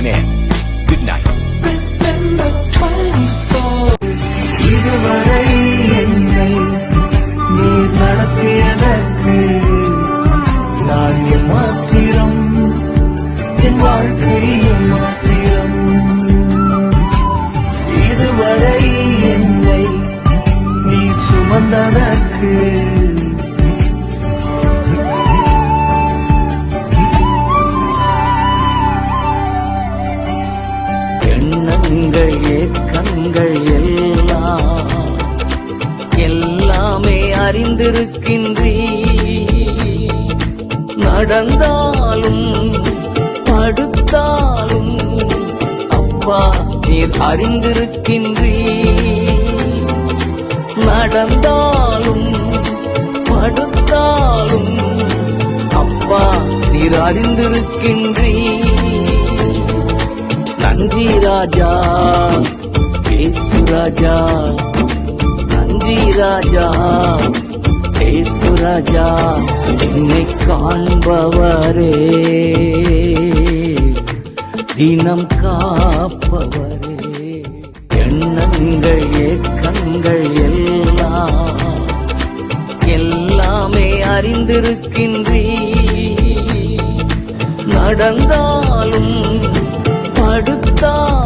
an end. Good night. இதுவரை என்னை நீர் நடத்தியதற்கு நான் எம்மாத்திரம் என் வாழ்க்கை எம்மாத்திரம் எண்ணங்கள் ஏக்கங்கள் எல்லாம். எல்லாமே அறிந்திருக்கின்றீ நடந்தாலும் படுத்தாலும் அப்பா நீர் அறிந்திருக்கின்றீ நடந்தாலும் படுத்தாலும் அப்பா நீர் அறிந்திருக்கின்றீ நன்றி ராஜா. ஏசு ராஜா. நன்றி ராஜா. ஏசு ராஜா என்னை காண்பவரே. தினம் காப்பவரே. எண்ணங்கள் ஏக்கங்கள் எல்லாம் எல்லாமே அறிந்திருக்கின்றீ நடந்தாலும் படுத்தாலும்